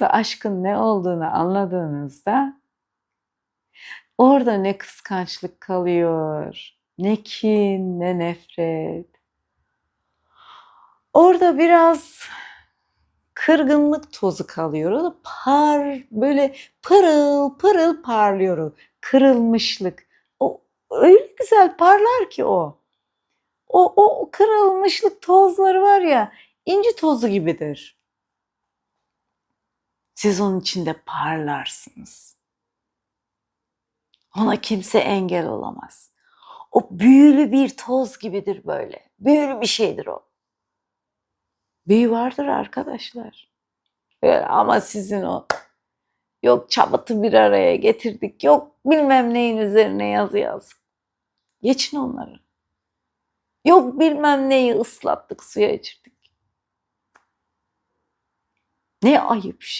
aşkın ne olduğunu anladığınızda orada ne kıskançlık kalıyor, ne kin, ne nefret. Orada biraz kırgınlık tozu kalıyor. O da par böyle pırıl pırıl parlıyor. o. Kırılmışlık. O öyle güzel parlar ki o. O, o kırılmışlık tozları var ya inci tozu gibidir. Siz onun içinde parlarsınız. Ona kimse engel olamaz. O büyülü bir toz gibidir böyle. Büyülü bir şeydir o. Büyü vardır arkadaşlar. Öyle ama sizin o yok çabatı bir araya getirdik, yok bilmem neyin üzerine yazı yazdık. Geçin onları. Yok bilmem neyi ıslattık, suya içirdik. Ne ayıp şey.